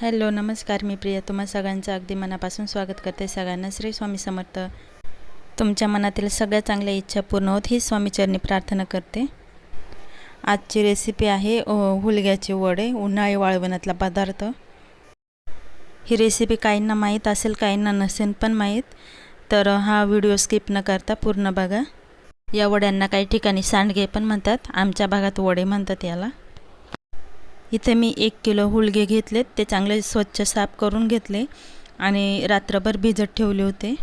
Hello नमस्कार मी प्रिया. तुम्हा सगळ्यांचं अगदी मनापासून स्वागत करते सगळ्यांना. श्री स्वामी समर्थ. तुमच्या मनातील सगळ्या चांगल्या इच्छा पूर्ण होत ही स्वामीचरणी प्रार्थना करते. आजची रेसिपी आहे हुलग्याचे वडे उन्हाळी वाळवणातला पदार्थ. ही रेसिपी काहींना माहीत असेल काहींना नसेल पण माहीत तर हा व्हिडिओ स्किप न करता पूर्ण बघा. या वड्यांना काही ठिकाणी सांडगे पण म्हणतात आमच्या भागात वडे म्हणतात याला. इथे मी एक किलो हुलगे घेतलेत. ते चांगले स्वच्छ साफ करून घेतले आणि रात्रभर भिजत ठेवले होते.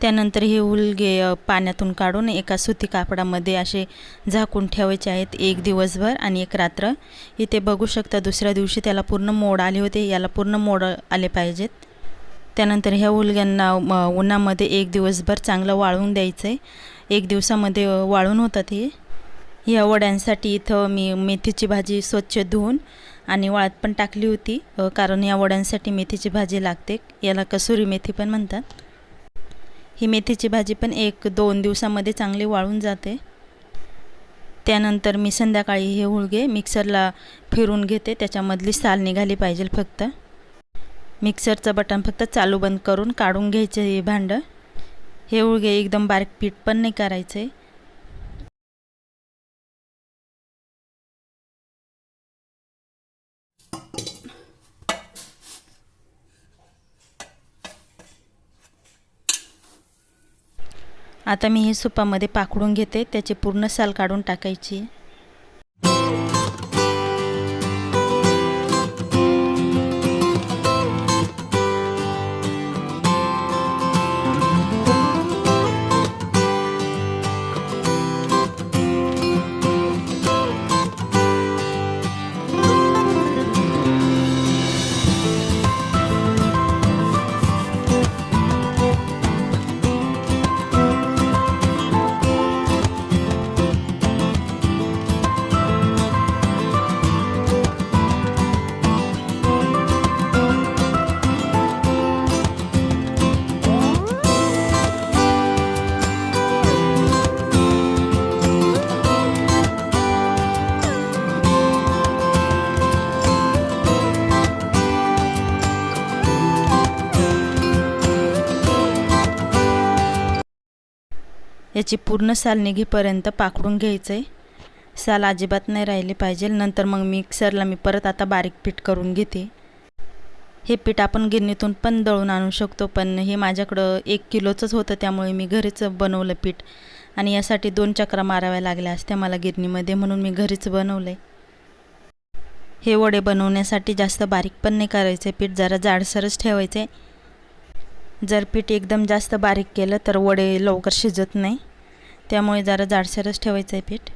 त्यानंतर हे हुलगे पाण्यातून काढून एका सुती कापडामध्ये असे झाकून ठेवायचे आहेत एक दिवसभर आणि एक रात्र. इथे बघू शकता दुसऱ्या दिवशी त्याला पूर्ण मोड आले होते. याला पूर्ण मोड आले पाहिजेत. त्यानंतर ह्या हुलग्यांना म, उन्हामध्ये एक दिवसभर चांगलं वाळवून द्यायचं आहे एक दिवसामध्ये वाळून होतात हे. या वड्यांसाठी इथं मी मेथीची भाजी स्वच्छ धुवून आणि वाळत पण टाकली होती. कारण या वड्यांसाठी मेथीची भाजी लागते. याला कसुरी मेथी पण म्हणतात. ही मेथीची भाजी पण एक दोन दिवसामध्ये चांगली वाळून जाते. त्यानंतर मी संध्याकाळी हे हुलगे मिक्सरला फिरून घेते. त्याच्यामधली साल निघाली पाहिजे फक्त. मिक्सरचं बटन फक्त चालू बंद करून काढून घ्यायचं हे भांडं. हे हुलगे एकदम बारीक पीठ पण नाही करायचं. आहे आता मी हे सुपामध्ये पाकडून घेते त्याची पूर्ण साल काढून टाकायची. याची पूर्ण साल निघेपर्यंत पाकडून घ्यायचं आहे साल अजिबात नाही राहिली पाहिजे. नंतर मग मिक्सरला मी परत आता बारीक पीठ करून घेते. हे पीठ आपण गिरणीतून पण दळून आणू शकतो पण हे माझ्याकडं एक किलोचंच होतं त्यामुळे मी घरीच बनवलं पीठ. आणि यासाठी दोन चक्रा माराव्या लागल्या असत्या मला गिरणीमध्ये म्हणून मी घरीच बनवलं आहे हे वडे बनवण्यासाठी जास्त बारीक पण नाही करायचे. पीठ जरा जाडसरच ठेवायचे. जर पीठ एकदम जास्त बारीक केलं तर वडे लवकर शिजत नाही. त्यामुळे जरा जाडसरच ठेवायचं आहे पीठ.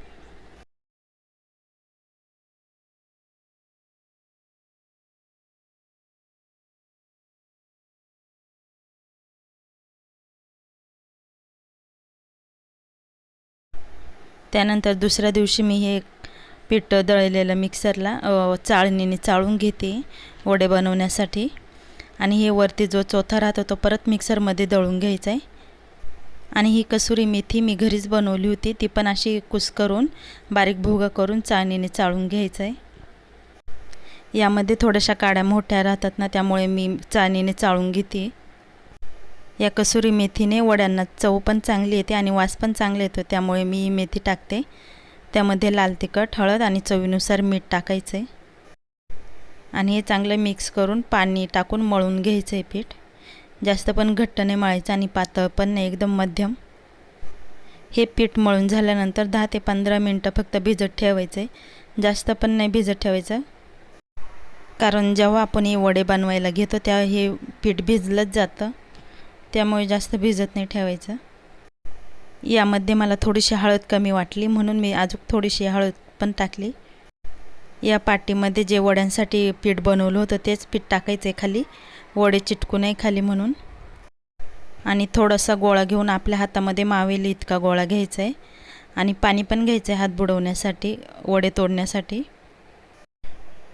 त्यानंतर दुसऱ्या दिवशी मी हे पीठ दळलेलं मिक्सरला चाळणीने चाळून घेते वडे बनवण्यासाठी. आणि हे वरती जो चौथा राहतो तो परत मिक्सरमध्ये दळून घ्यायचा आहे. आणि ही कसुरी मेथी मी घरीच बनवली होती. ती पण अशी कुस करून बारीक भोगा करून चाळणीने चाळून घ्यायचं आहे. यामध्ये थोड्याशा काड्या मोठ्या राहतात ना त्यामुळे मी चाळणीने चाळून घेते. या कसुरी मेथीने वड्यांना चव पण चांगली येते आणि वास पण चांगला येतो. त्यामुळे मी ही मेथी टाकते. त्यामध्ये लाल तिखट हळद आणि चवीनुसार मीठ टाकायचं आहे आणि हे चांगलं मिक्स करून पाणी टाकून मळून घ्यायचं आहे पीठ. जास्त पण घट्ट नाही मळायचं आणि पातळ पण नाही एकदम मध्यम. हे पीठ मळून झाल्यानंतर दहा ते पंधरा मिनटं फक्त भिजत ठेवायचं आहे जास्त पण नाही भिजत ठेवायचं. कारण जेव्हा आपण हे वडे बनवायला घेतो तेव्हा हे पीठ भिजलंच जातं. त्यामुळे जास्त भिजत नाही ठेवायचं. यामध्ये मला थोडीशी हळद कमी वाटली म्हणून मी अजून थोडीशी हळद पण टाकली. या पाटीमध्ये जे वड्यांसाठी पीठ बनवलं होतं तेच पीठ टाकायचं आहे खाली. वडे चिटकू नये खाली म्हणून. आणि थोडासा गोळा घेऊन आपल्या हातामध्ये मावेल इतका गोळा घ्यायचा आहे आणि पाणी पण घ्यायचं आहे हात बुडवण्यासाठी वडे तोडण्यासाठी.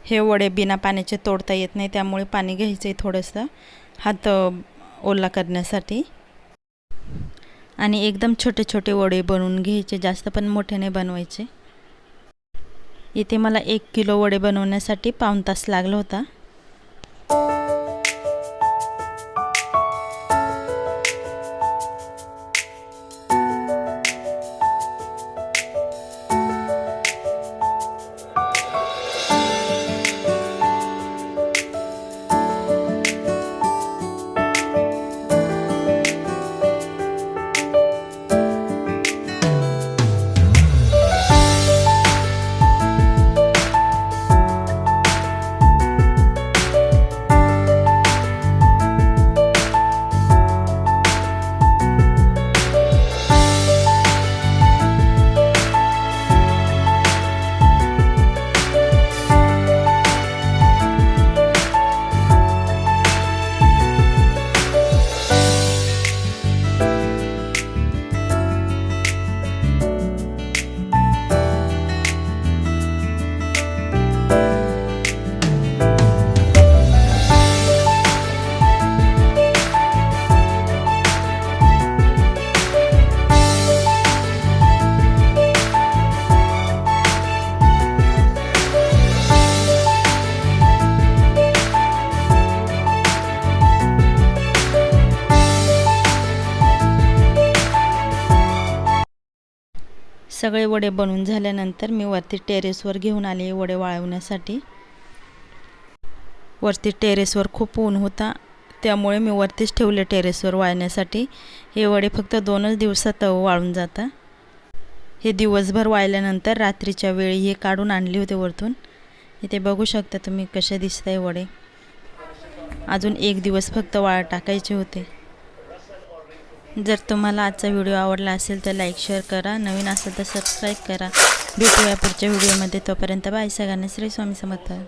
हे वडे बिना पाण्याचे तोडता येत नाही त्यामुळे पाणी घ्यायचं आहे थोडंसं. हात ओला करण्यासाठी. आणि एकदम छोटे छोटे वडे बनवून घ्यायचे जास्त पण मोठे नाही बनवायचे. इथे मला एक किलो वडे बनवण्यासाठी पाऊण तास लागला होता. सगळे वडे बनवून झाल्यानंतर मी वरती टेरेसवर घेऊन आले वडे वाळवण्यासाठी. वरती टेरेसवर खूप ऊन होता त्यामुळे मी वरतीच ठेवले टेरेसवर वाळण्यासाठी. हे वडे फक्त दोनच दिवसात वाळून जातात हे दिवसभर वाळल्यानंतर रात्रीच्या वेळी हे काढून आणले होते वरतून. इथे बघू शकता तुम्ही कसे दिसत आहे वडे. अजून एक दिवस फक्त वाळ टाकायचे होते. जर तुम्हाला आजचा व्हिडिओ आवडला असेल तर लाईक शेअर करा. नवीन असेल तर सबस्क्राईब करा. भेटूया पुढच्या व्हिडिओमध्ये. तोपर्यंत बाय. सगळ्यांना श्री स्वामी समर्थ.